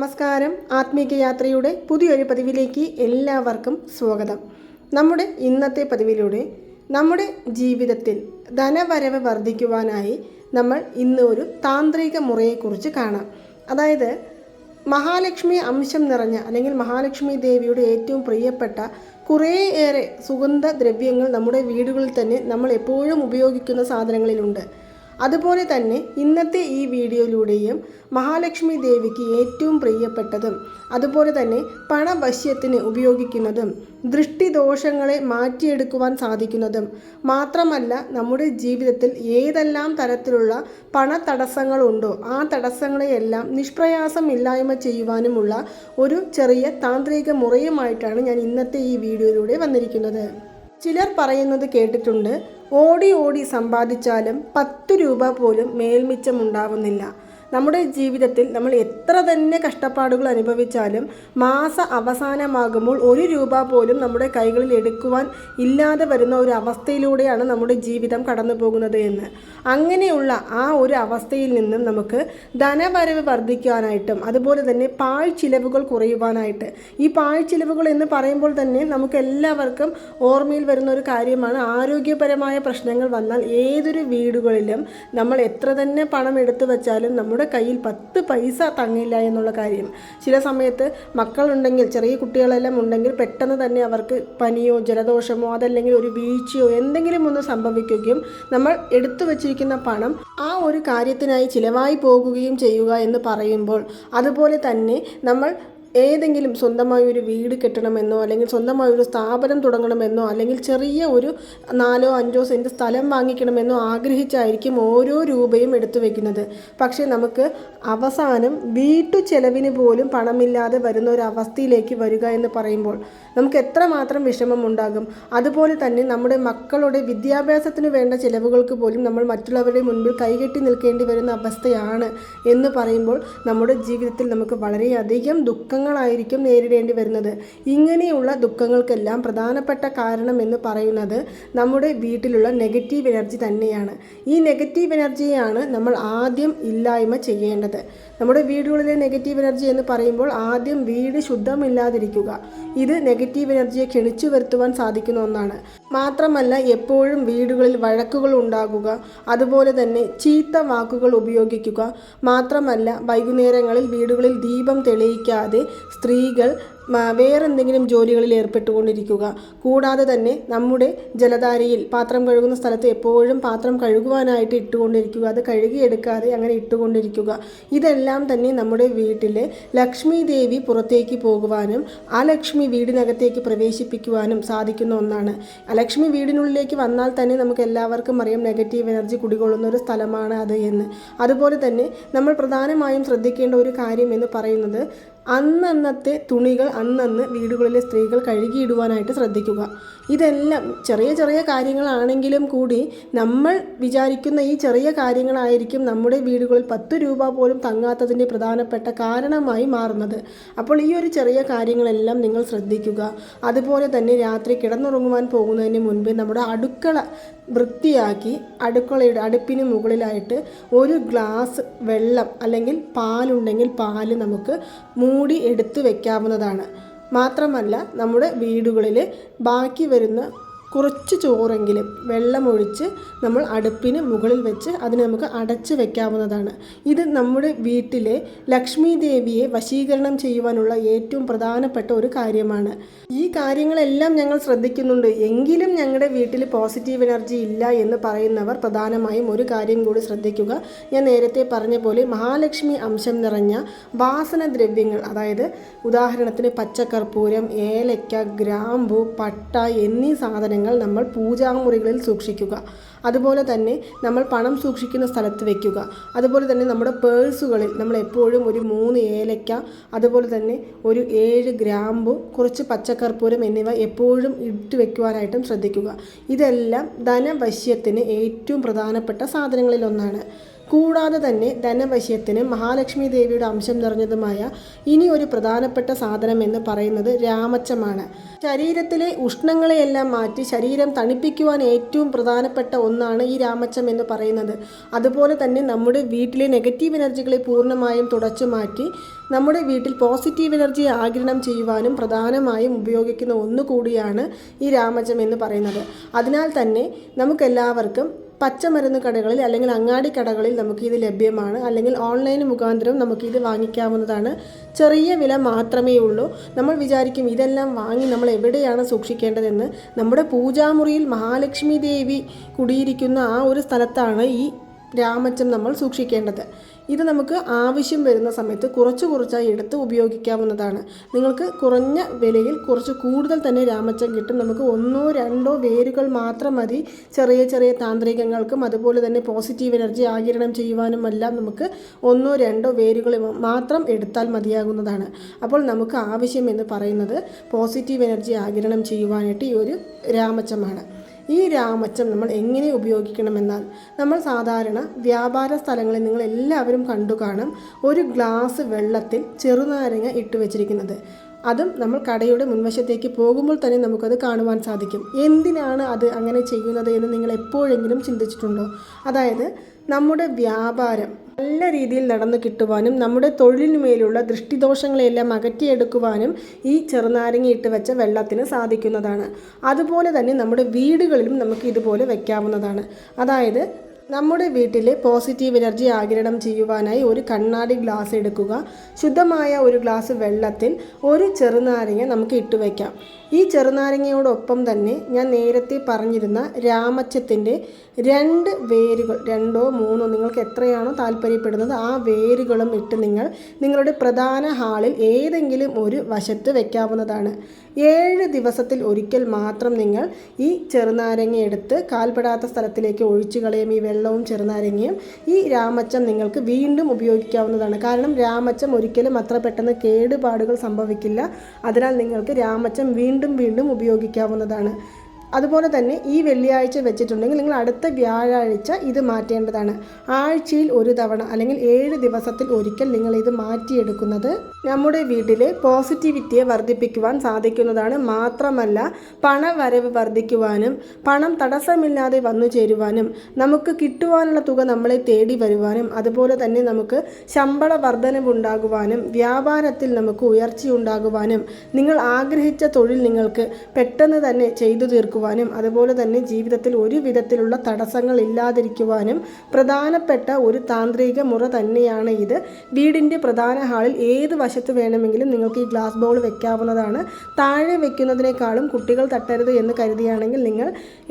നമസ്കാരം. ആത്മീക യാത്രയുടെ പുതിയൊരു പതിവിലേക്ക് എല്ലാവർക്കും സ്വാഗതം. നമ്മുടെ ഇന്നത്തെ പതിവിലൂടെ നമ്മുടെ ജീവിതത്തിൽ ധനവരവ് വർദ്ധിക്കുവാനായി നമ്മൾ ഇന്ന് ഒരു താന്ത്രിക മുറയെക്കുറിച്ച് കാണാം. അതായത് മഹാലക്ഷ്മി അംശം നിറഞ്ഞ അല്ലെങ്കിൽ മഹാലക്ഷ്മി ദേവിയുടെ ഏറ്റവും പ്രിയപ്പെട്ട കുറേയേറെ സുഗന്ധ ദ്രവ്യങ്ങൾ നമ്മുടെ വീടുകളിൽ തന്നെ നമ്മൾ എപ്പോഴും ഉപയോഗിക്കുന്ന സാധനങ്ങളിലുണ്ട്. അതുപോലെ തന്നെ ഇന്നത്തെ ഈ വീഡിയോയിലൂടെയും മഹാലക്ഷ്മി ദേവിക്ക് ഏറ്റവും പ്രിയപ്പെട്ടതും അതുപോലെ തന്നെ പണവശ്യത്തിന് ഉപയോഗിക്കുന്നതും ദൃഷ്ടിദോഷങ്ങളെ മാറ്റിയെടുക്കുവാൻ സാധിക്കുന്നതും മാത്രമല്ല നമ്മുടെ ജീവിതത്തിൽ ഏതെല്ലാം തരത്തിലുള്ള പണ തടസ്സങ്ങളുണ്ടോ ആ തടസ്സങ്ങളെയെല്ലാം നിഷ്പ്രയാസം ഇല്ലായ്മ ചെയ്യുവാനുമുള്ള ഒരു ചെറിയ താന്ത്രിക മുറയുമായിട്ടാണ് ഞാൻ ഇന്നത്തെ ഈ വീഡിയോയിലൂടെ വന്നിരിക്കുന്നത്. ചിലർ പറയുന്നത് കേട്ടിട്ടുണ്ട് ഓടി ഓടി സമ്പാദിച്ചാലും പത്ത് രൂപ പോലും മേൽമിച്ചമുണ്ടാവുന്നില്ല. നമ്മുടെ ജീവിതത്തിൽ നമ്മൾ എത്ര തന്നെ കഷ്ടപ്പാടുകൾ അനുഭവിച്ചാലും മാസ അവസാനമാകുമ്പോൾ ഒരു രൂപ പോലും നമ്മുടെ കൈകളിൽ എടുക്കുവാൻ ഇല്ലാതെ വരുന്ന ഒരു അവസ്ഥയിലൂടെയാണ് നമ്മുടെ ജീവിതം കടന്നു പോകുന്നത് എന്ന്. അങ്ങനെയുള്ള ആ ഒരു അവസ്ഥയിൽ നിന്നും നമുക്ക് ധനവരവ് വർദ്ധിക്കാനായിട്ടും അതുപോലെ തന്നെ പാഴ് ചിലവുകൾ കുറയുവാനായിട്ട്. ഈ പാഴ് ചിലവുകൾ എന്ന് പറയുമ്പോൾ തന്നെ നമുക്ക് എല്ലാവർക്കും ഓർമ്മയിൽ വരുന്ന ഒരു കാര്യമാണ് ആരോഗ്യപരമായ പ്രശ്നങ്ങൾ വന്നാൽ ഏതൊരു വീടുകളിലും നമ്മൾ എത്ര തന്നെ പണം എടുത്തു വെച്ചാലും നമ്മുടെ കയ്യിൽ പത്ത് പൈസ തങ്ങില്ല എന്നുള്ള കാര്യം. ചില സമയത്ത് മക്കളുണ്ടെങ്കിൽ ചെറിയ കുട്ടികളെല്ലാം ഉണ്ടെങ്കിൽ പെട്ടെന്ന് തന്നെ അവർക്ക് പനിയോ ജലദോഷമോ അതല്ലെങ്കിൽ ഒരു വീഴ്ചയോ എന്തെങ്കിലും ഒന്ന് സംഭവിക്കുകയും നമ്മൾ എടുത്തു വച്ചിരിക്കുന്ന പണം ആ ഒരു കാര്യത്തിനായി ചിലവായി പോകുകയും ചെയ്യുക എന്ന് പറയുമ്പോൾ അതുപോലെ തന്നെ നമ്മൾ ഏതെങ്കിലും സ്വന്തമായി ഒരു വീട് കെട്ടണമെന്നോ അല്ലെങ്കിൽ സ്വന്തമായി ഒരു സ്ഥാപനം തുടങ്ങണമെന്നോ അല്ലെങ്കിൽ ചെറിയ ഒരു നാലോ അഞ്ചോ സെന്റ് സ്ഥലം വാങ്ങിക്കണമെന്നോ ആഗ്രഹിച്ചായിരിക്കും ഓരോ രൂപയും എടുത്തു വെക്കുന്നത്. പക്ഷേ നമുക്ക് അവസാനം വീട്ടു ചെലവിന് പോലും പണമില്ലാതെ വരുന്ന ഒരു അവസ്ഥയിലേക്ക് വരിക എന്ന് പറയുമ്പോൾ നമുക്ക് എത്രമാത്രം വിഷമം ഉണ്ടാകും അതുപോലെ തന്നെ നമ്മുടെ മക്കളുടെ വിദ്യാഭ്യാസത്തിന് വേണ്ട ചിലവുകൾക്ക് പോലും നമ്മൾ മറ്റുള്ളവരുടെ മുൻപിൽ കൈകെട്ടി നിൽക്കേണ്ടി വരുന്ന അവസ്ഥയാണ് എന്ന് പറയുമ്പോൾ നമ്മുടെ ജീവിതത്തിൽ നമുക്ക് വളരെയധികം ദുഃഖങ്ങളായിരിക്കും നേരിടേണ്ടി വരുന്നത്. ഇങ്ങനെയുള്ള ദുഃഖങ്ങൾക്കെല്ലാം പ്രധാനപ്പെട്ട കാരണം എന്ന് പറയുന്നത് നമ്മുടെ വീട്ടിലുള്ള നെഗറ്റീവ് എനർജി തന്നെയാണ്. ഈ നെഗറ്റീവ് എനർജിയാണ് നമ്മൾ ആദ്യം ഇല്ലായ്മ ചെയ്യേണ്ടത്. നമ്മുടെ വീടുകളിലെ നെഗറ്റീവ് എനർജി എന്ന് പറയുമ്പോൾ ആദ്യം വീട് ശുദ്ധമില്ലാതിരിക്കുക. ഇത് നെഗറ്റീവ് എനർജിയെ ക്ഷണിച്ചു വരുത്തുവാൻ സാധിക്കുന്ന ഒന്നാണ്. മാത്രമല്ല എപ്പോഴും വീടുകളിൽ വഴക്കുകൾ ഉണ്ടാകുക അതുപോലെ തന്നെ ചീത്ത വാക്കുകൾ ഉപയോഗിക്കുക. മാത്രമല്ല വൈകുന്നേരങ്ങളിൽ വീടുകളിൽ ദീപം തെളിയിക്കാതെ സ്ത്രീകൾ വേറെന്തെങ്കിലും ജോലികളിൽ ഏർപ്പെട്ടുകൊണ്ടിരിക്കുക. കൂടാതെ തന്നെ നമ്മുടെ ജലധാരയിൽ പാത്രം കഴുകുന്ന സ്ഥലത്ത് എപ്പോഴും പാത്രം കഴുകുവാനായിട്ട് ഇട്ടുകൊണ്ടിരിക്കുക. അത് കഴുകിയെടുക്കാതെ അങ്ങനെ ഇട്ടുകൊണ്ടിരിക്കുക. ഇതെല്ലാം തന്നെ നമ്മുടെ വീട്ടിലെ ലക്ഷ്മി ദേവി പുറത്തേക്ക് പോകുവാനും ലക്ഷ്മി വീടിനകത്തേക്ക് പ്രവേശിപ്പിക്കുവാനും സാധിക്കുന്ന ഒന്നാണ്. അലക്ഷ്മി ലക്ഷ്മി വീടിനുള്ളിലേക്ക് വന്നാൽ തന്നെ നമുക്ക് എല്ലാവർക്കും അറിയാം നെഗറ്റീവ് എനർജി കുടികൊള്ളുന്ന ഒരു സ്ഥലമാണ് അത് എന്ന്. അതുപോലെ തന്നെ നമ്മൾ പ്രധാനമായും ശ്രദ്ധിക്കേണ്ട ഒരു കാര്യം എന്ന് പറയുന്നത് അന്നന്നത്തെ തുണികൾ അന്നന്ന് വീടുകളിലെ സ്ത്രീകൾ കഴുകിയിടുവാനായിട്ട് ശ്രദ്ധിക്കുക. ഇതെല്ലാം ചെറിയ ചെറിയ കാര്യങ്ങളാണെങ്കിലും കൂടി നമ്മൾ വിചാരിക്കുന്ന ഈ ചെറിയ കാര്യങ്ങളായിരിക്കും നമ്മുടെ വീടുകളിൽ പത്ത് രൂപ പോലും തങ്ങാത്തതിന്റെ പ്രധാനപ്പെട്ട കാരണമായി മാറുന്നത്. അപ്പോൾ ഈ ഒരു ചെറിയ കാര്യങ്ങളെല്ലാം നിങ്ങൾ ശ്രദ്ധിക്കുക. അതുപോലെ തന്നെ രാത്രി കിടന്നുറങ്ങുവാൻ പോകുന്നതിന് മുൻപ് നമ്മുടെ അടുക്കള വൃത്തിയാക്കി അടുക്കളയുടെ അടുപ്പിന് മുകളിലായിട്ട് ഒരു ഗ്ലാസ് വെള്ളം അല്ലെങ്കിൽ പാലുണ്ടെങ്കിൽ പാൽ നമുക്ക് മൂടി എടുത്തു വെക്കാവുന്നതാണ്. മാത്രമല്ല നമ്മുടെ വീടുകളിൽ ബാക്കി വരുന്ന കുറച്ച് ചോറെങ്കിലും വെള്ളമൊഴിച്ച് നമ്മൾ അടുപ്പിന് മുകളിൽ വെച്ച് അതിനെ നമുക്ക് അടച്ച് വെക്കാവുന്നതാണ്. ഇത് നമ്മുടെ വീട്ടിലെ ലക്ഷ്മി ദേവിയെ വശീകരണം ചെയ്യുവാനുള്ള ഏറ്റവും പ്രധാനപ്പെട്ട ഒരു കാര്യമാണ്. ഈ കാര്യങ്ങളെല്ലാം ഞങ്ങൾ ശ്രദ്ധിക്കുന്നുണ്ട്. എങ്കിലും ഞങ്ങളുടെ വീട്ടിൽ പോസിറ്റീവ് എനർജി ഇല്ല എന്ന് പറയുന്നവർ പ്രധാനമായും ഒരു കാര്യം കൂടി ശ്രദ്ധിക്കുക. ഞാൻ നേരത്തെ പറഞ്ഞ പോലെ മഹാലക്ഷ്മി അംശം നിറഞ്ഞ വാസന ദ്രവ്യങ്ങൾ അതായത് ഉദാഹരണത്തിന് പച്ചക്കർപ്പൂരം ഏലക്ക ഗ്രാമ്പു പട്ട എന്നീ സാധനങ്ങൾ നമ്മൾ പൂജാമുറികളിൽ സൂക്ഷിക്കുക. അതുപോലെ തന്നെ നമ്മൾ പണം സൂക്ഷിക്കുന്ന സ്ഥലത്ത് വയ്ക്കുക അതുപോലെ തന്നെ നമ്മുടെ പേഴ്സുകളിൽ നമ്മൾ എപ്പോഴും ഒരു മൂന്ന് ഏലക്ക അതുപോലെ തന്നെ ഒരു ഏഴ് ഗ്രാമ്പു കുറച്ച് പച്ചക്കർപ്പൂരം എന്നിവ എപ്പോഴും ഇട്ട് വെക്കുവാനായിട്ടും ശ്രദ്ധിക്കുക. ഇതെല്ലാം ധനവശ്യത്തിന് ഏറ്റവും പ്രധാനപ്പെട്ട സാധനങ്ങളിലൊന്നാണ്. കൂടാതെ തന്നെ ധനവശ്യത്തിന് മഹാലക്ഷ്മി ദേവിയുടെ അംശം നിറഞ്ഞതുമായ ഇനി ഒരു പ്രധാനപ്പെട്ട സാധനം എന്ന് പറയുന്നത് രാമച്ചമാണ്. ശരീരത്തിലെ ഉഷ്ണങ്ങളെയെല്ലാം മാറ്റി ശരീരം തണുപ്പിക്കുവാൻ ഏറ്റവും പ്രധാനപ്പെട്ട ഒന്നാണ് ഈ രാമച്ചം എന്ന് പറയുന്നത്. അതുപോലെ തന്നെ നമ്മുടെ വീട്ടിലെ നെഗറ്റീവ് എനർജികളെ പൂർണമായും തുടച്ചു മാറ്റി നമ്മുടെ വീട്ടിൽ പോസിറ്റീവ് എനർജി ആഗിരണം ചെയ്യുവാനും പ്രധാനമായും ഉപയോഗിക്കുന്ന ഒന്നുകൂടിയാണ് ഈ രാമജം എന്ന് പറയുന്നത്. അതിനാൽ തന്നെ നമുക്കെല്ലാവർക്കും പച്ചമരുന്ന് കടകളിൽ അല്ലെങ്കിൽ അങ്ങാടി കടകളിൽ നമുക്ക് ഇത് ലഭ്യമാണ്. അല്ലെങ്കിൽ ഓൺലൈൻ മുഖാന്തരം നമുക്ക് ഇത് വാങ്ങിക്കാവുന്നതാണ്. ചെറിയ വില മാത്രമേ ഉള്ളൂ. നമ്മൾ വിചാരിക്കും ഇതെല്ലാം വാങ്ങി നമ്മൾ എവിടെയാണ് സൂക്ഷിക്കേണ്ടതെന്ന്. നമ്മുടെ പൂജാമുറിയിൽ മഹാലക്ഷ്മി ദേവി കുടിയിരിക്കുന്ന ആ ഒരു സ്ഥലത്താണ് ഈ രാമച്ചം നമ്മൾ സൂക്ഷിക്കേണ്ടത്. ഇത് നമുക്ക് ആവശ്യം വരുന്ന സമയത്ത് കുറച്ച് കുറച്ചായി എടുത്ത് ഉപയോഗിക്കാവുന്നതാണ്. നിങ്ങൾക്ക് കുറഞ്ഞ വിലയിൽ കുറച്ച് കൂടുതൽ തന്നെ രാമച്ചം കിട്ടും. നമുക്ക് ഒന്നോ രണ്ടോ വേരുകൾ മാത്രം മതി. ചെറിയ ചെറിയ താന്ത്രികങ്ങൾക്കും അതുപോലെ തന്നെ പോസിറ്റീവ് എനർജി ആകിരണം ചെയ്യുവാനും എല്ലാം നമുക്ക് ഒന്നോ രണ്ടോ വേരുകൾ മാത്രം എടുത്താൽ മതിയാകുന്നതാണ്. അപ്പോൾ നമുക്ക് ആവശ്യം എന്ന് പറയുന്നത് പോസിറ്റീവ് എനർജി ആകിരണം ചെയ്യുവാനായിട്ട് ഈ ഒരു രാമച്ചമാണ്. ഈ രാമച്ചം നമ്മൾ എങ്ങനെ ഉപയോഗിക്കണമെന്നാൽ നമ്മൾ സാധാരണ വ്യാപാര സ്ഥലങ്ങളിൽ നിങ്ങൾ എല്ലാവരും കണ്ടു കാണും ഒരു ഗ്ലാസ് വെള്ളത്തിൽ ചെറുനാരങ്ങ ഇട്ട് വെച്ചിരിക്കുന്നത്. അതും നമ്മൾ കടയുടെ മുൻവശത്തേക്ക് പോകുമ്പോൾ തന്നെ നമുക്കത് കാണുവാൻ സാധിക്കും. എന്തിനാണ് അത് അങ്ങനെ ചെയ്യുന്നത് എന്ന് നിങ്ങൾ എപ്പോഴെങ്കിലും ചിന്തിച്ചിട്ടുണ്ടോ? അതായത് നമ്മുടെ വ്യാപാരം നല്ല രീതിയിൽ നടന്നു കിട്ടുവാനും നമ്മുടെ തൊഴിലിനുമേലുള്ള ദൃഷ്ടിദോഷങ്ങളെല്ലാം അകറ്റിയെടുക്കുവാനും ഈ ചെറുനാരങ്ങ ഇട്ട് വെച്ച വെള്ളത്തിന് സാധിക്കുന്നതാണ്. അതുപോലെ തന്നെ നമ്മുടെ വീടുകളിലും നമുക്ക് ഇതുപോലെ വെക്കാവുന്നതാണ്. അതായത് നമ്മുടെ വീട്ടിലെ പോസിറ്റീവ് എനർജി ആഗിരണം ചെയ്യുവാനായി ഒരു കണ്ണാടി ഗ്ലാസ് എടുക്കുക. ശുദ്ധമായ ഒരു ഗ്ലാസ് വെള്ളത്തിൽ ഒരു ചെറുനാരങ്ങ നമുക്ക് ഇട്ടുവയ്ക്കാം ഈ ചെറുനാരങ്ങയോടൊപ്പം തന്നെ ഞാൻ നേരത്തെ പറഞ്ഞിരുന്ന രാമച്ചത്തിന്റെ രണ്ട് വേരുകൾ രണ്ടോ മൂന്നോ നിങ്ങൾക്ക് എത്രയാണോ താല്പര്യപ്പെടുന്നത് ആ വേരുകളും ഇട്ട് നിങ്ങൾ നിങ്ങളുടെ പ്രധാന ഹാളിൽ ഏതെങ്കിലും ഒരു വശത്ത് വയ്ക്കാവുന്നതാണ് ഏഴ് ദിവസത്തിൽ ഒരിക്കൽ മാത്രം നിങ്ങൾ ഈ ചെറുനാരങ്ങ എടുത്ത് കാൽപ്പെടാത്ത സ്ഥലത്തിലേക്ക് ഒഴിച്ചു കളയും. ഈ വെള്ളവും ചെറുനാരങ്ങയും ഈ രാമച്ചം നിങ്ങൾക്ക് വീണ്ടും ഉപയോഗിക്കാവുന്നതാണ്. കാരണം രാമച്ചം ഒരിക്കലും അത്ര പെട്ടെന്ന് കേടുപാടുകൾ സംഭവിക്കില്ല. അതിനാൽ നിങ്ങൾക്ക് രാമച്ചം വീണ്ടും വീണ്ടും ഉപയോഗിക്കാവുന്നതാണ്. അതുപോലെ തന്നെ ഈ വെള്ളിയാഴ്ച വെച്ചിട്ടുണ്ടെങ്കിൽ നിങ്ങൾ അടുത്ത വ്യാഴാഴ്ച ഇത് മാറ്റേണ്ടതാണ്. ആഴ്ചയിൽ ഒരു തവണ അല്ലെങ്കിൽ ഏഴ് ദിവസത്തിൽ ഒരിക്കൽ നിങ്ങൾ ഇത് മാറ്റിയെടുക്കുന്നത് നമ്മുടെ വീട്ടിലെ പോസിറ്റിവിറ്റിയെ വർദ്ധിപ്പിക്കുവാൻ സാധിക്കുന്നതാണ്. മാത്രമല്ല പണവരവ് വർദ്ധിക്കുവാനും പണം തടസ്സമില്ലാതെ വന്നു ചേരുവാനും നമുക്ക് കിട്ടുവാനുള്ള തുക നമ്മളെ തേടി വരുവാനും അതുപോലെ തന്നെ നമുക്ക് ശമ്പള വർധനവുണ്ടാകുവാനും വ്യാപാരത്തിൽ നമുക്ക് ഉയർച്ചയുണ്ടാകുവാനും നിങ്ങൾ ആഗ്രഹിച്ച തൊഴിൽ നിങ്ങൾക്ക് പെട്ടെന്ന് തന്നെ ചെയ്തു തീർക്കും ഉണ്ടാക്കുവാനും അതുപോലെ തന്നെ ജീവിതത്തിൽ ഒരു വിധത്തിലുള്ള തടസ്സങ്ങൾ ഇല്ലാതിരിക്കുവാനും പ്രധാനപ്പെട്ട ഒരു താന്ത്രിക മുറ തന്നെയാണ് ഇത്. വീടിന്റെ പ്രധാന ഹാളിൽ ഏത് വശത്ത് വേണമെങ്കിലും നിങ്ങൾക്ക് ഈ ഗ്ലാസ് ബൗൾ വെക്കാവുന്നതാണ്. താഴെ വെക്കുന്നതിനേക്കാളും കുട്ടികൾ തട്ടരുത് എന്ന് കരുതിയാണെങ്കിൽ നിങ്ങൾ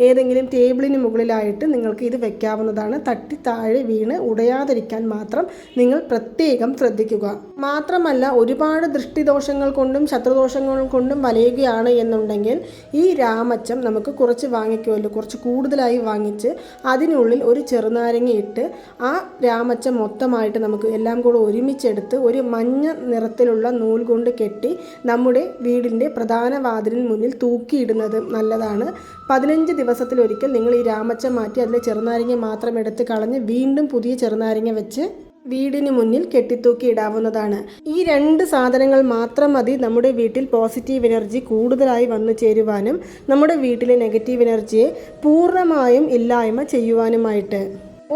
ഏതെങ്കിലും ടേബിളിന് മുകളിലായിട്ട് നിങ്ങൾക്ക് ഇത് വെക്കാവുന്നതാണ്. തട്ടി താഴെ വീണ് ഉടയാതിരിക്കാൻ മാത്രം നിങ്ങൾ പ്രത്യേകം ശ്രദ്ധിക്കുക. മാത്രമല്ല ഒരുപാട് ദൃഷ്ടിദോഷങ്ങൾ കൊണ്ടും ശത്രുദോഷങ്ങൾ കൊണ്ടും വലയുകയാണ് എന്നുണ്ടെങ്കിൽ ഈ രാമച്ചം നമുക്ക് നമുക്ക് കുറച്ച് വാങ്ങിക്കുമല്ലോ കുറച്ച് കൂടുതലായി വാങ്ങിച്ച് അതിനുള്ളിൽ ഒരു ചെറുനാരങ്ങ ഇട്ട് ആ രാമച്ച മൊത്തമായിട്ട് നമുക്ക് എല്ലാം കൂടെ ഒരുമിച്ചെടുത്ത് ഒരു മഞ്ഞ നിറത്തിലുള്ള നൂൽ കൊണ്ട് കെട്ടി നമ്മുടെ വീടിന്റെ പ്രധാന വാതിലിന് മുന്നിൽ തൂക്കിയിടുന്നത് നല്ലതാണ്. പതിനഞ്ച് ദിവസത്തിലൊരിക്കൽ നിങ്ങൾ ഈ രാമച്ച മാറ്റി അതിലെ ചെറുനാരങ്ങ മാത്രം എടുത്ത് കളഞ്ഞ് വീണ്ടും പുതിയ ചെറുനാരങ്ങ വെച്ച് വീടിന് മുന്നിൽ കെട്ടിത്തൂക്കി ഇടാവുന്നതാണ്. ഈ രണ്ട് സാധനങ്ങൾ മാത്രം മതി നമ്മുടെ വീട്ടിൽ പോസിറ്റീവ് എനർജി കൂടുതലായി വന്നു ചേരുവാനും നമ്മുടെ വീട്ടിലെ നെഗറ്റീവ് എനർജിയെ പൂർണമായും ഇല്ലായ്മ ചെയ്യുവാനുമായിട്ട്.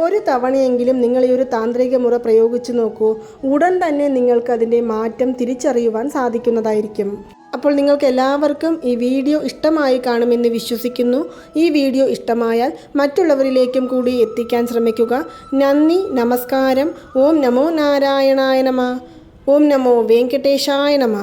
ഒരു തവണയെങ്കിലും നിങ്ങൾ ഈ ഒരു താന്ത്രിക മുറ പ്രയോഗിച്ചു നോക്കൂ. ഉടൻ തന്നെ നിങ്ങൾക്ക് അതിന്റെ മാറ്റം തിരിച്ചറിയുവാൻ സാധിക്കുന്നതായിരിക്കും. അപ്പോൾ നിങ്ങൾക്ക് എല്ലാവർക്കും ഈ വീഡിയോ ഇഷ്ടമായി കാണുമെന്ന് വിശ്വസിക്കുന്നു. ഈ വീഡിയോ ഇഷ്ടമായാൽ മറ്റുള്ളവരിലേക്കും കൂടി എത്തിക്കാൻ ശ്രമിക്കുക. നന്ദി നമസ്കാരം. ഓം നമോ നാരായണായ നമ. ഓം നമോ വെങ്കടേശായ നമ.